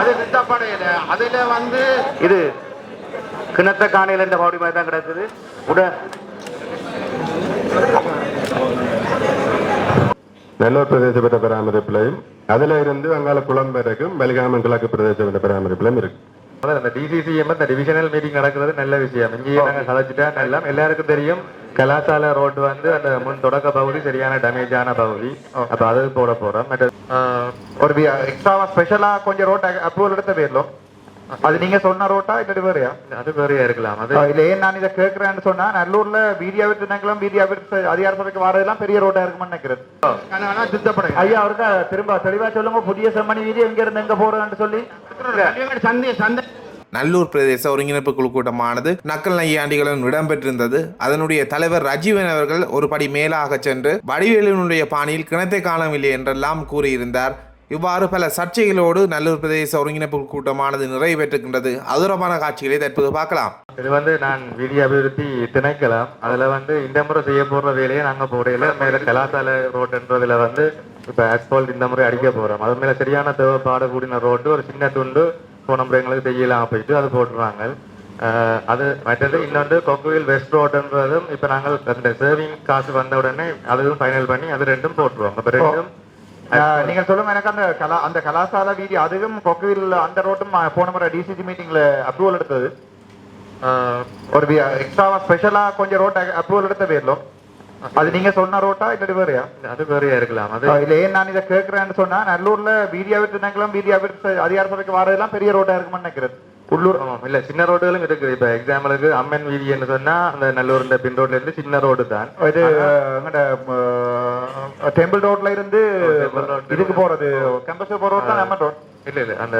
அது சித்தப்படையில அதுல வந்து இது கிணத்த காணையில் இந்த பகுதி மாதிரி தான் கிடக்குது. உட நல்லூர் பிரதேச பெற்ற பராமரிப்பிலையும் அதுல இருந்து வங்காள குளம் வரைக்கும் வெளிகாமன் கிழக்கு பிரதேச பெற்ற பராமரிப்பிலும் இருக்கு. இந்த டிசிசிஎம் இந்த டிவிஷனல் மீட்டிங் நடக்கிறது நல்ல விஷயம். இங்கேயே நாங்கள் கலைச்சிட்டா எல்லாம் எல்லாருக்கும் தெரியும். கலாசால ரோடு வந்து அந்த முன் தொடக்க பகுதி சரியான டேமேஜான பகுதி. அப்ப அது போட மற்ற ஒரு எக்ஸ்ட்ராவா ஸ்பெஷலா கொஞ்சம் ரோட் அப்ரூவல் எடுத்த பேர்லோ. அது நீங்க சொன்ன ரோட்டா இல்ல வேறையா? அது வேறையா இருக்கலாம். அது இல்ல ஏன் நான் இதை கேட்கிறேன்னு சொன்னா நல்லூர்ல வீதியாவிற்கு திணைக்களம் வீதியாவிற்கு அதிகார சபைக்கு வரதெல்லாம் பெரிய ரோட்டா இருக்கும்னு நினைக்கிறேன் சித்தப்படை. ஐயா அவருக்கு திரும்ப தெளிவா சொல்லுங்க புதிய செம்மணி வீதி எங்க இருந்து எங்க போறதுன்னு சொல்லி. சந்தை சந்தை நல்லூர் பிரதேச ஒருங்கிணைப்பு குழு கூட்டமானது நக்கல் நையாண்டிகளுடன் இடம்பெற்றிருந்தது. அதனுடைய தலைவர் ரஜீவன் அவர்கள் ஒரு படி மேலாக சென்று வடிவேலுனுடைய பாணியில் கிணத்தை காணவில்லை என்றெல்லாம் கூறியிருந்தார். இவ்வாறு பல சர்ச்சைகளோடு நல்லூர் பிரதேச ஒருங்கிணைப்பு கூட்டமானது நிறைவேற்றுகின்றது. அதுரமான காட்சிகளை தற்போது பார்க்கலாம். இது வந்து நான் வீதி அபிவிருத்தி திணைக்கலாம் அதுல வந்து இந்த முறை செய்ய போற வேலையை நாங்க போடையில மேல கலாசாலை ரோடுன்றதுல வந்து இப்ப asphalt இந்த முறை அடிக்க போறோம். அது மேல சரியான தேவைப்பாடு கூடின ரோடு ஒரு சின்ன துண்டு போன முறை எங்களுக்கு செய்யலாம் போயிட்டு அது போட்டுருவாங்க அது மற்றது இன்னொன்று கொக்குவில் வெஸ்ட் ரோடுன்றதும் இப்போ நாங்கள் அந்த சேவிங் காசு வந்த உடனே அதுவும் ஃபைனல் பண்ணி அது ரெண்டும் போட்டுருவோம். இப்போ ரெண்டும் நீங்க சொல்லுங்க எனக்கு அந்த கலா அந்த கலாசால வீதி அதுவும் கொக்கவில் அந்த ரோட்டும் போன முறை டிசிசி மீட்டிங்ல அப்ரூவல் எடுத்தது. ஒரு எக்ஸ்ட்ராவா ஸ்பெஷலா கொஞ்சம் ரோட் அப்ரூவல் எடுத்த பேர்லோ? அது நீங்க சொன்ன ரோட்டா இல்ல வேறையா? அது வேறையா இருக்கலாம். அது இல்ல ஏன் நான் இதை கேட்கிறேன்னு சொன்னா நல்லூர்ல வீதியாவிற்கு திணைக்களம் வீதியாவிற்கு அதிகார சபைக்கு வரதெல்லாம் பெரிய ரோட்டா இருக்கும்னு நினைக்கிறேன் உள்ளூர் ஆமாம் இல்ல சின்ன ரோடுகளும் இருக்குது. இப்ப எக்ஸாம்பிளுக்கு அம்மன் வீதின்னு சொன்னா அந்த நல்லூர் இந்த பின் ரோட்ல இருந்து சின்ன ரோடு தான். இது டெம்பிள் ரோட்ல இருந்து. இதுக்கு போறது. கேம்பஸ் போற ரோட் தான் அம்மன் ரோட் இல்ல இல்ல அந்த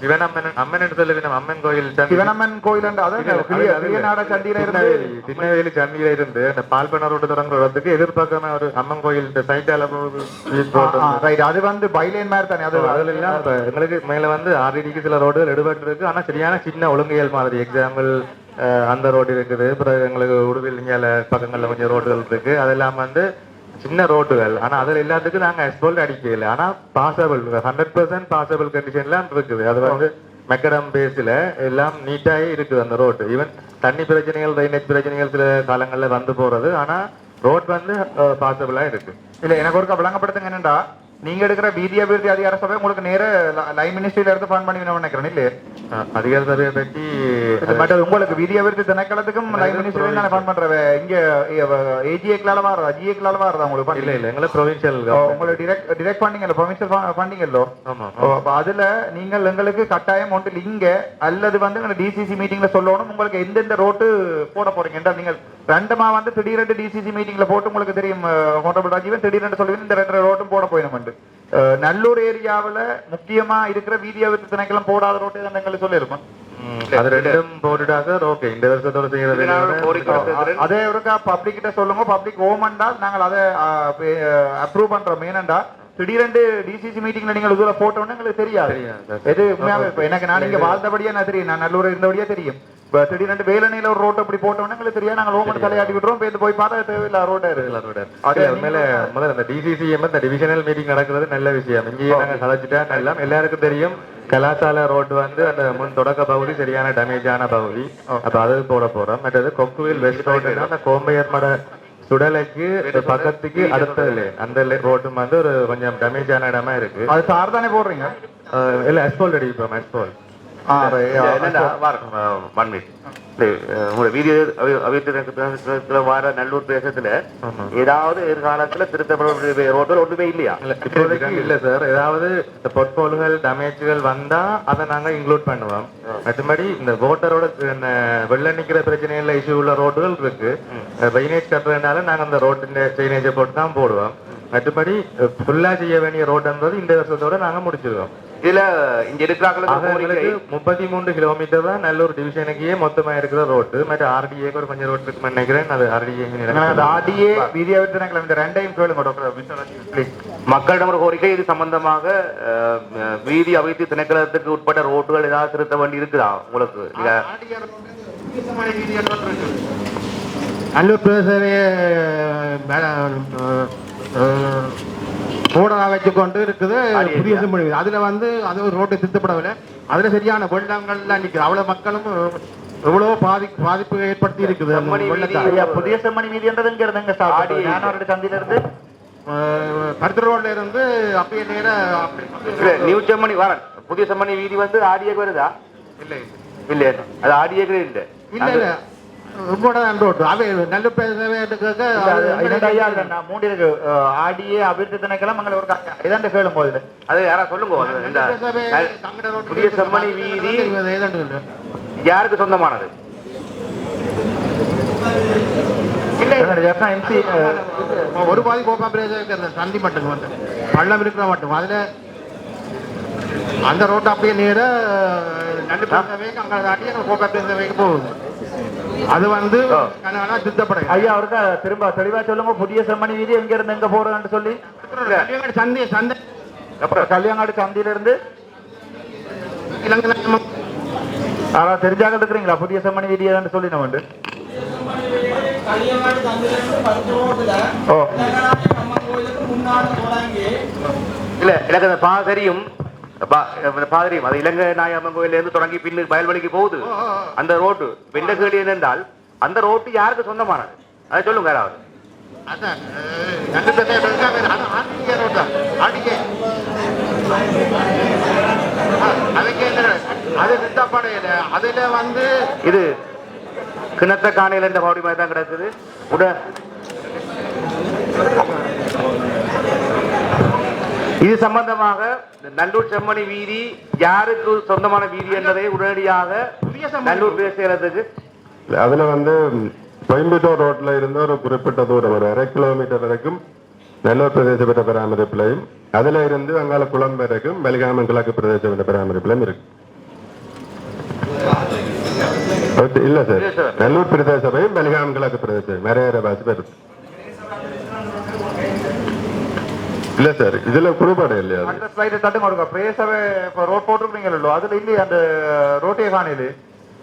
சிவன் அம்மன் அம்மன் சொல்லி நம்ம அம்மன் கோயில் சிவனம்மன் கோயில் அதான் சண்டியில இருந்து சின்னவேலி சந்தியில இருந்து அந்த ரோடு தொடங்குற இடத்துக்கு எதிர்பார்க்காம ஒரு அம்மன் கோயில் சைட்டால ரோடு அது வந்து பைலைன் மாதிரி தானே அது அதுல எல்லாம் எங்களுக்கு மேல வந்து ஆர்டிடிக்கு சில ரோடுகள் எடுபட்டு இருக்கு. ஆனா சரியான சின்ன ஒழுங்கியல் மாதிரி எக்ஸாம்பிள் அந்த ரோடு இருக்குது. அப்புறம் எங்களுக்கு உடுவில் பக்கங்கள்ல கொஞ்சம் ரோடுகள் இருக்கு. அதெல்லாம் வந்து சின்ன ரோடுகள் ஆனா அதுல எல்லாத்துக்கும் நாங்க அஸ்போல்ட் அடிக்கல. ஆனா பாசபிள் ஹண்ட்ரட் பர்சன்ட் பாசபிள் கண்டிஷன்லாம் இருக்குது. அது வந்து மெக்கடம் பேஸில் எல்லாம் நீட்டாயே இருக்குது அந்த ரோடு ஈவன் தண்ணி பிரச்சனைகள் ட்ரைனேஜ் பிரச்சனைகள் சில காலங்களில் வந்து போகிறது ஆனால் ரோட் வந்து பாசபிளாக இருக்குது இல்லை எனக்கு ஒரு விளங்கப்படுத்துங்க என்னென்னா நீங்க எடுக்கிற வீதி அபிவிருத்தி அதிகார சபை உங்களுக்கு நேர லைன் மினிஸ்ட்ரியில இருந்து ஃபண்ட் பண்ணி நினைக்கிறேன் இல்லையே? அஹ் அதிகார சபையை பற்றி மற்றது உங்களுக்கு வீதி அபிவிருத்தி திணைக்களத்துக்கும் லைன் மினிஸ்ட்ரியில நான் ஃபண்ட் பண்றேன். இங்க ஏஜிஏக்களால வர அஜிஏக்களால வரதா? உங்களுக்கு? இல்ல இல்ல எங்களுக்கு ப்ரொவின்சியல் உங்களுக்கு டிரெக்ட் டிரெக்ட் ஃபண்டிங் இல்ல ப்ரொவின்சியல் ஃபண்டிங் இல்லோ? அதுல நீங்கள் எங்களுக்கு கட்டாயம் ஒன்று இங்க அல்லது வந்து டிசிசி மீட்டிங்ல சொல்லணும். உங்களுக்கு எந்தெந்த ரோட்டு போட போறீங்க நீங்கள் ரெண்டுமா வந்து திடீரென்று டிசிசி மீட்டிங்ல போட்டு உங்களுக்கு தெரியும் ஹோட்டல் ராஜீவன் திடீரென்று சொல்லுவீங்க இந்த ரெண்டு ரோட்டும் போட போயிடும் நல்லூர் ஏரியாவுல முக்கியமா இருக்கிற வீதியாவிற்கு திணைக்கெல்லாம் போடாத ரோட்டு தான் எங்களுக்கு சொல்லியிருக்கோம் அது ரெண்டும் ஓகே இந்த வருஷத்தோட செய்யறது அதே ஒருக்கா பப்ளிக் கிட்ட சொல்லுங்க. பப்ளிக் ஓமண்டா நாங்கள் அதை அப்ரூவ் பண்றோம். ஏனண்டா திடீரென்று டிசிசி மீட்டிங்ல நீங்கள் இதுல போட்டோன்னு எங்களுக்கு தெரியாது. எது உண்மையாவே எனக்கு நான் இங்க வாழ்ந்தபடியே நான் தெரியும். நான் நல்லூர் இருந்தபடியே தெரியும். திடீரென்று வேலனையில ஒரு ரோட் அப்படி போட்டோன்னு எங்களுக்கு தெரியாது. நாங்கள் ஓமன் தலையாட்டி விட்டுறோம். போய் போய் பார்த்தா தேவையில்ல ரோடு இருக்கு. அது உண்மையில முதல்ல இந்த டிசிசிஎம் இந்த டிவிஷனல் மீட்டிங் நடக்கிறது நல்ல விஷயம். இங்கேயே நாங்க கலைச்சிட்டா எல்லாம் எல்லாருக்கும் தெரியும். கலாசால ரோடு வந்து அந்த முன் தொடக்க பகுதி சரியான டேமேஜான பகுதி. அப்ப அது போட போறோம். மற்றது கொக்குவில் வெஸ்ட் ரோடு அந்த கோம்பையர் மட சுடலைக்கு பக்கத்துக்கு அடுத்ததுல அந்த ரோட்டும் வந்து ஒரு கொஞ்சம் டேமேஜான இடமா இருக்கு. அது சார் தானே போடுறீங்க இல்ல எஸ்போல் அடிப்போம் எஸ்போல் ஆறு வணக்கம் உங்களோட வீடியோ வார நல்லூர் பிரதேசத்துல ஏதாவது எதிர்காலத்துல திருத்தப்பட ரோட்டில் ஒன்றுமே இல்லையா? இல்ல சார் ஏதாவது இந்த பொற்கோள்கள் டேமேஜ்கள் வந்தா அதை நாங்க இன்க்ளூட் பண்ணுவோம். மற்றபடி இந்த ஓட்டரோட வெள்ள நிக்கிற பிரச்சனைகள்ல இஷ்யூ உள்ள ரோடுகள் இருக்கு. கட்டுறதுனால நாங்க அந்த ரோட்டின் ட்ரைனேஜை போட்டு தான் போடுவோம். மற்றபடி ஃபுல்லா செய்ய வேண்டிய ரோடுன்றது இந்த வருஷத்தோட நாங்க முடிச்சிருவோம். இதுல இங்க இருக்கிறாங்களுக்கு முப்பத்தி மூன்று கிலோமீட்டர் தான் நல்லூர் டிவிஷனுக்கே மொத்தமா இருக்கிற ரோட்டு மற்ற ஆர்டிஏக்கு ஒரு கொஞ்சம் ரோட் இருக்குன்னு நினைக்கிறேன். அது ஆர்டிஏ அந்த ஆடியே வீதியாவிற்கு திணைக்களம் இந்த ரெண்டையும் கேளுங்க டாக்டர் மக்களிடம் ஒரு கோரிக்கை இது சம்பந்தமாக வீதி அபிவிருத்தி திணைக்களத்துக்கு உட்பட்ட ரோட்டுகள் ஏதாவது திருத்த வேண்டி இருக்குதா உங்களுக்கு? நல்லூர் பிரதேச போடா வச்சுக்கொண்டு இருக்குது புதிய அதுல வந்து அது ஒரு ரோட்டை திருத்தப்படவில்லை. அதுல சரியான வெள்ளங்கள்லாம் நிக்குது. அவ்வளவு மக்களும் எவ்வளவு பாதி பாதிப்பு ஏற்படுத்தி இருக்குது அந்த செம்மணி. வீதி- புதிய வீதின்றது இங்க இருந்து ஞானவரடி சந்தில இருந்து கருத்து ரோட்ல இருந்து அப்படியே நேரா நியூ செம்மணி வரேன். புதிய செம்மணி வீதி வந்து ஆடியக்கு வருதா? இல்லை. இல்ல அது ஆடியக்கு இல்ல. இல்ல இல்ல. ஆடியே அபிவிருத்தி திணைக்களம் மங்கள ஒரு இதாண்ட கேளும் போது அது யாரா சொல்லுங்க புதிய செம்மணி வீதி. யாருக்கு சொந்தமானது? ஒரு பாதி கோப்பா பிரதேச சந்தி மட்டும் வந்து. பள்ளம் இருக்கிற மட்டும். அதுல அந்த ரோட்டு அப்படியே நேர நல்ல பேசவேக்கு அங்க தாண்டி எங்க கோப்பா பிரதேசவேக்கு போகுது. அது வந்து திருத்தப்படை ஐயா அவருக்கு திரும்ப தெளிவா சொல்லுங்க. புதிய செம்மணி வீதி எங்க இருந்து எங்க போறதுன்னு சொல்லி. சந்தி சந்தை. அப்புறம் கல்யாங்காடு சந்தியில இருந்து இலங்கை ஆனா தெரிஞ்சாக இருக்கிறீங்களா? புதிய செம்மணி வீதி ஏதான்னு சொல்லி நம்ம ஓ. இல்ல எனக்கு அந்த பா தெரியும். பா- அந்த பா தெரியும். அது இலங்கை நாயம்மன் கோயில்ல இருந்து தொடங்கி பின்னு வயல்வெளிக்கு போகுது. அந்த ரோட்டு வெண்டகேடு என்னென்றால் அந்த ரோட்டு யாருக்கு சொந்தமானது? அதை சொல்லுங்க யாராவது. அதான் அதுல வந்து இது கிணத்த காணையில் என்ற பாடி மாதிரி தான் கிடக்குது. உட. இது சம்பந்தமாக இந்த நல்லூர் செம்மணி வீதி யாருக்கு சொந்தமான வீதி என்பதை உடனடியாக நல்லூர் பேசுகிறதுக்கு அதுல வந்து கோயம்புத்தூர் ரோட்ல இருந்து ஒரு குறிப்பிட்ட தூரம் ஒரு அரை கிலோமீட்டர் வரைக்கும் நெல்லூர் பிரதேச பெற்ற பராமரிப்பிலையும் அதுல இருந்து அங்கால குளம் வரைக்கும் பெலிகாமன் கிழக்கு பிரதேச பெற்ற பராமரிப்பிலையும் இருக்கு. இல்ல சார். நெல்லூர் பிரதேச சபையும் பெலிகாமன் கிழக்கு பிரதேச நிறைய பாசி பேர் இல்ல சார் இதுல குறுபாடு இல்லையா அந்த ஸ்லைடு தட்டுங்க கொடுங்க இப்போ ரோட் போட்டிருக்கீங்களோ அதுல இல்லையே அந்த ரோட்டே காணையில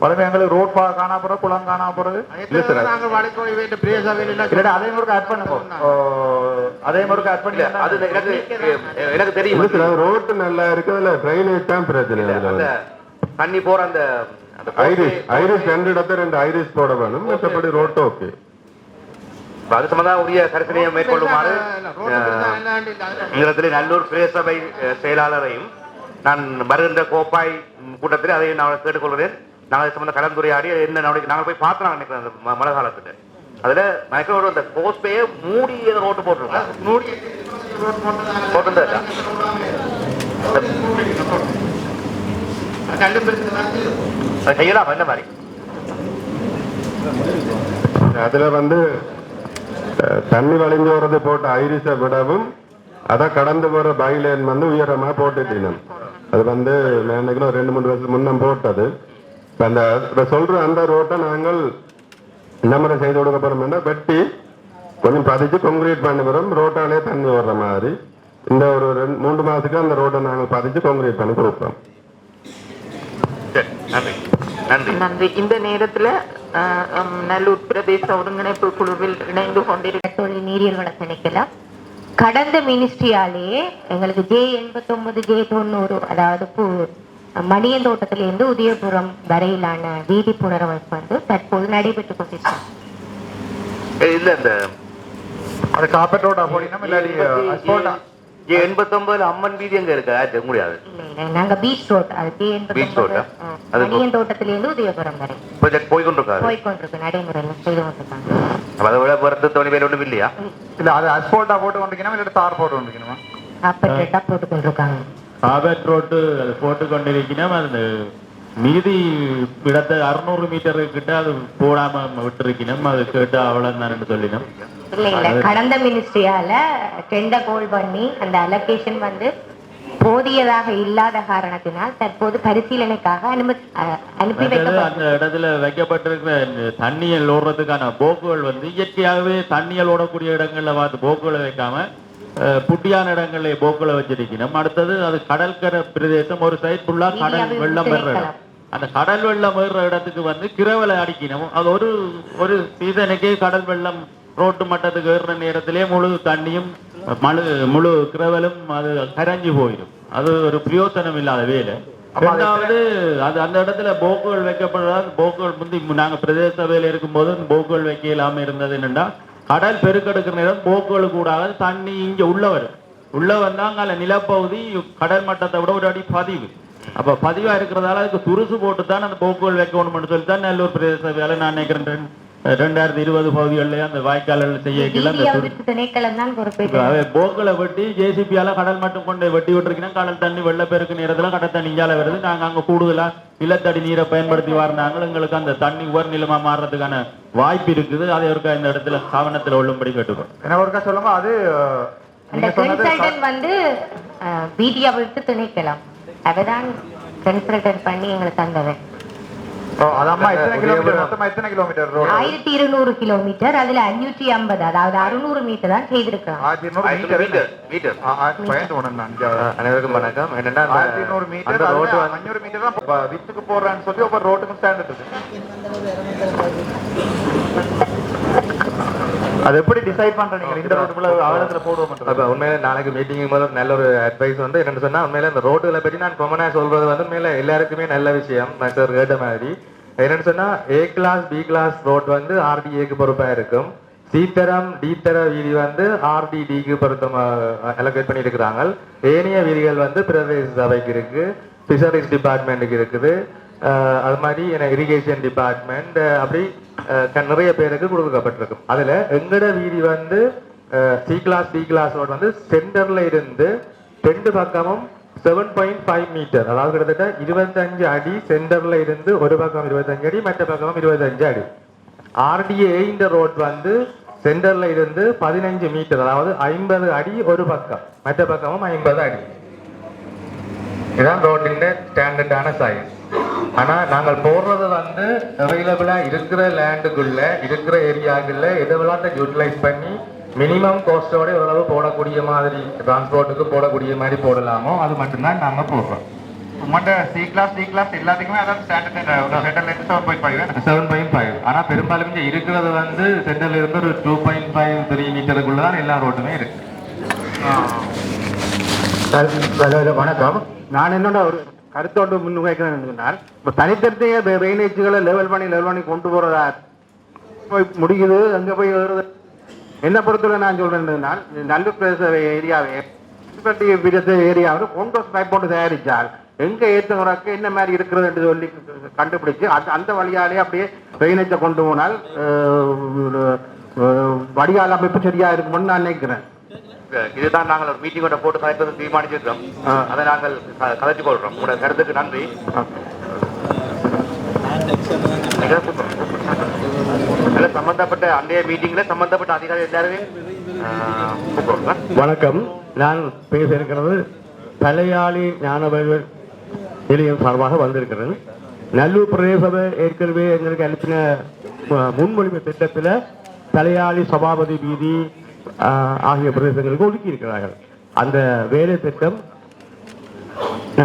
பழமை எங்களுக்கு ரோட் பா காணா போறது குளம் காணா போறது. இல்ல சார். நாங்க அதே மாதிரி ஆட் பண்ணுங்க. ஓ, அதே மாதிரி ஆட் இல்ல பண்ணி அது எனக்கு எனக்கு தெரியும். இல்ல சார் ரோட்டு நல்லா இருக்கு அதுல ட்ரைனேஜ் தான் பிரச்சனை தண்ணி போற அந்த அந்த ஐரிஸ் ஐரிஸ் ரெண்டு இடத்துல ரெண்டு ஐரிஸ் போட வேணும். மற்றபடி ஓகே. அது சம்பந்தம் உரிய கருத்தினையை மேற்கொள்ளுமாறு இடத்திலே நல்லூர் பிரேசபை செயலாளரையும் நான் வருகின்ற கோப்பாய் கூட்டத்தில் அதை நான் கேட்டுக்கொள்கிறேன். நாங்கள் சம்பந்த கலந்துரையாடி என்ன நடவடிக்கை நாங்கள் போய் பார்த்தோம் நான் நினைக்கிறேன் அந்த ம- மழை காலத்துல அதுல நினைக்கிறேன் ஒரு அந்த கோஸ்பேயே மூடி ஏதோ ரோட்டு போட்டிருக்கோம் மூடி போட்டிருந்தா செய்யலாம்? என்ன மாதிரி? அதுல வந்து தண்ணி வழிஞ்சு வர்றது போட்ட ஐரிஸை விடவும் அதை கடந்து போற பைலேன் வந்து உயரமா போட்டுட்டீனம் அது வந்து நினைக்கிறேன் ரெண்டு மூணு வருஷம் முன்னம் போட்டது. அந்த சொல்ற அந்த ரோட்டை நாங்கள் மாதிரி செய்து கொடுக்க போறோம்னா வெட்டி கொஞ்சம் பதிச்சு கொங்கிரீட் பண்ணி போறோம் ரோட்டாலே தண்ணி வர்ற மாதிரி இந்த ஒரு ரெண்டு மூன்று மாசத்துக்கு அந்த ரோட்டை நாங்கள் பதிச்சு கொங்கிரீட் பண்ணி கொடுப்போம். நன்றி. இந்த நேரத்துல நல்லூர் பிரதேச ஒருங்கிணைப்பு குழுவில் இணைந்து கொண்டிருக்கிற தொழில் நீரியல் வள திணைக்களம் கடந்த மினிஸ்ட்ரியாலேயே எங்களுக்கு ஜே எண்பத்தொன்பது ஜே தொண்ணூறு அதாவது மணியந்தோட்டத்திலிருந்து உதயபுரம் வரையிலான வீதி புனரமைப்பு வந்து தற்போது நடைபெற்றுக் கொண்டிருக்கிறது. இல்ல இந்த அது காப்பெட் ரோடா எண்பத்தொன்பதுல அம்மன் வீதி எங்க இருக்கு? ஆச்சு முடியாது. இல்ல இல்ல நாங்க பீச் ரோட் அது அது இப்போ- மணியந்தோட்டத்திலிருந்து உதயபுரம் வரை. ப்ராஜெக்ட் போய் கொண்டிருக்காரு. போய்கொண்டிருக்கு நடைமுறையில் செய்து கொண்டிருக்காங்க. அப்ப அதை விட வருத்த தோணி வேலை ஒன்றும் இல்லையா? இல்ல அது அஸ்பால்டா போட்டு கொண்டிருக்கணுமா இல்லாட்டி தார் போட்டு கொண்டிருக்கணுமா கொண்டிருக்காங்க. காபட் ரோட்டு அது போட்டு கொண்டிருக்கணும் அது மீதி இடத்தை அறுநூறு மீட்டர் கிட்ட அது போடாம விட்டுருக்கணும் அது கேட்டு அவ்வளவுதான் சொல்லினோம். இல்ல கடந்த மினிஸ்ட்ரியால டெண்டர் கோல் பண்ணி அந்த அலோகேஷன் வந்து போதியதாக இல்லாத காரணத்தினால் தற்போது பரிசீலனைக்காக அனுமதி அனுப்பி அந்த இடத்துல வைக்கப்பட்டிருக்கிற இந்த தண்ணியல் ஓடுறதுக்கான போக்குகள் வந்து இயற்கையாகவே தண்ணியல் ஓடக்கூடிய இடங்கள்ல பார்த்து போக்குகளை வைக்காம புட்டியான இடங்கள்ல போக்குகளை வச்சிருக்கணும். அடுத்தது அது கடற்கரை பிரதேசம் ஒரு சைட் ஃபுல்லா கடல் வெள்ளம் பெற அபிவிருத்தி இடம். அந்த கடல் வெள்ளம் ஏறுற இடத்துக்கு வந்து கிரவலை அடிக்கணும். அது ஒரு ஒரு சீசனுக்கே கடல் வெள்ளம் ரோட்டு மட்டத்துக்கு ஏறுற நேரத்திலே முழு தண்ணியும் மழு முழு கிரவலும் அது கரைஞ்சு போயிடும். அது ஒரு பிரயோசனம் இல்லாத வேலை. ரெண்டாவது அது அந்த இடத்துல போக்குகள் வைக்கப்படுறதா போக்குகள் முந்தி நாங்க பிரதேச சபையில இருக்கும்போது போக்குகள் வைக்க இல்லாம இருந்தது என்னன்னா கடல் பெருக்கெடுக்கிற நேரம் போக்குகள் கூடாது தண்ணி இங்க உள்ள வரும். உள்ள வந்தாங்க அதுல நிலப்பகுதி கடல் மட்டத்தை விட ஒரு அடி பதிவு. அப்ப பதிவா இருக்கிறதால அதுக்கு துருசு போட்டு தான் அந்த போக்குகள் வைக்கணும்னு சொல்லி தான் நல்லூர் பிரதேச வேலை நான் நினைக்கிறேன். ரெண்டாயிரத்தி இருபது பகுதிகளிலே அந்த வாய்க்கால்கள் செய்ய போக்களை வெட்டி ஜேசிபியால கடல் மட்டும் கொண்டு வெட்டி விட்டுருக்கீங்கன்னா கடல் தண்ணி வெள்ளப்பெருக்கு நேரத்துல கடல் தண்ணி இங்கால வருது. நாங்க அங்க கூடுதலா நிலத்தடி நீரை பயன்படுத்தி வரனாங்க எங்களுக்கு அந்த தண்ணி உவர் நிலமா மாறுறதுக்கான வாய்ப்பு இருக்குது. அதை ஒருக்கா இந்த இடத்துல கவனத்துல உள்ளும்படி கேட்டுக்கோ என்ன ஒருக்கா சொல்லுங்க? அது வந்து பிடிஆவுக்கு திணைக்களம் அவதான் கன்சல்டன்ட் பண்ணி எங்களுக்கு தந்தவன் ஆயிரத்தி இருநூறு கிலோமீட்டர் அதுல அஞ்சூற்றி ஐம்பது அதாவது அறுநூறு மீட்டர் தான் அனைவருக்கும் வணக்கம். என்னன்னா அந்த- ஆயிரத்தி இருநூறு மீட்டர் அந்த ரோட்டு ரோட்டு வந்து அஞ்சூறு மீட்டர் தான் ப- வித்துக்கு போடுறான்னு சொல்லி ஒவ்வொரு ரோட்டுக்கும் ஸ்டாண்டர்ட் இருக்கு. அது எப்படி டிசைட் பண்ற நீங்க இந்த ரோட்டுக்குள்ள அவலத்துல போடுவோம் அப்ப உண்மையில நாளைக்கு மீட்டிங் போது நல்ல ஒரு அட்வைஸ் வந்து என்னன்னு சொன்னா உண்மையில இந்த ரோடுகளை பற்றி நான் கொமனா சொல்றது வந்து உண்மையில எல்லாருக்குமே நல்ல விஷயம். சார் கேட்ட மாதிரி. என்னன்னு சொன்னா A class B class road வந்து ஆர்டிஏக்கு பொறுப்பா இருக்கும். சி தரம் டி தர வீதி வந்து ஆர்டிடிக்கு பொருத்தம் அலோகேட் பண்ணியிருக்கிறாங்க ஏனைய வீதிகள் வந்து பிரதேச சபைக்கு இருக்கு. ஃபிஷரிஸ் டிபார்ட்மெண்ட்டுக்கு இருக்குது. அது மாதிரி இரிகேஷன் டிபார்ட்மெண்ட் அப்படி நிறைய பேருக்கு கொடுக்கப்பட்டிருக்கும். அதில் எங்கட வீதி வந்து C class D class road வந்து சென்டர்ல இருந்து ரெண்டு பக்கமும் செவன் பாயிண்ட் ஃபைவ் மீட்டர் அதாவது கிட்டத்தட்ட இருபத்தஞ்சு அடி சென்டர்ல இருந்து ஒரு பக்கம் இருபத்தஞ்சு அடி மற்ற பக்கம் இருபத்தஞ்சு அடி. ஆர்டிஏந்த ரோட் வந்து சென்டர்ல இருந்து பதினஞ்சு மீட்டர் அதாவது ஐம்பது அடி ஒரு பக்கம் மற்ற பக்கமும் ஐம்பது அடி. இதான் ரோட்டின் ஸ்டாண்டர்டான சைஸ் ஆனா நாங்கள் போடுறது வந்து அவைலபிளா இருக்கிற லேண்டுக்குள்ள இருக்கிற ஏரியாக்குள்ள எதுவெல்லாம் யூட்டிலைஸ் பண்ணி மினிமம் காஸ்டோட ஓரளவு போடக்கூடிய மாதிரி டிரான்ஸ்போர்ட்டுக்கு போடக்கூடிய மாதிரி போடலாமோ அது மட்டும்தான் நாங்க போடுறோம். உங்கள்கிட்ட சி கிளாஸ் டி கிளாஸ் எல்லாத்துக்குமே அதான் ஸ்டாண்டர்ட் சென்டர்ல இருந்து seven point five seven point five ஆனா பெரும்பாலும் இங்க இருக்கிறது வந்து சென்டர்ல இருந்து ஒரு டூ பாயிண்ட் ஃபைவ் த்ரீ மீட்டருக்குள்ள தான் எல்லா ரோட்டுமே இருக்கு. வணக்கம். நான் என்னோட ஒரு கருத்தோடு முன்வைக்கிறேன் சொன்னார் இப்போ தனித்தனிய ட்ரைனேஜ்களை லெவல் பண்ணி லெவல் பண்ணி கொண்டு போகிறதா போய் முடிக்குது அங்கே போய் வருது? என்ன பொறுத்தவரை நான் சொல்றேன் நல்ல பிரதேச ஏரியாவே பிரதேச ஏரியாவில் கொண்டு பைப் போட்டு தயாரித்தால் எங்கே ஏற்றுறக்கு என்ன மாதிரி இருக்கிறது என்று சொல்லி கண்டுபிடிச்சு அது அந்த வழியாலே அப்படியே ட்ரைனேஜை கொண்டு போனால் வடிகால் அமைப்பு சரியாக இருக்கும்னு நான் நினைக்கிறேன். இதுதான் நாங்கள் ஒரு மீட்டிங் கொண்ட போட்டு கலைப்பது தீர்மானிச்சிருக்கோம் அதை நாங்கள் க- கலைத்துக் கொள்றோம் உங்களோட கருத்துக்கு நன்றி. சம்பந்தப்பட்ட அன்றைய மீட்டிங்ல சம்பந்தப்பட்ட அதிகாரி எல்லாருமே வணக்கம். நான் பேச இருக்கிறது தலையாளி ஞானவர்கள் நிலையம் சார்பாக வந்திருக்கிறேன் நல்லூர் பிரதேச ஏற்கனவே எங்களுக்கு அனுப்பின முன்மொழிவு திட்டத்தில் தலையாளி சபாபதி வீதி ஆகிய பிரதேசங்களுக்கு ஒதுக்கி இருக்கிறார்கள் அந்த வேலை திட்டம்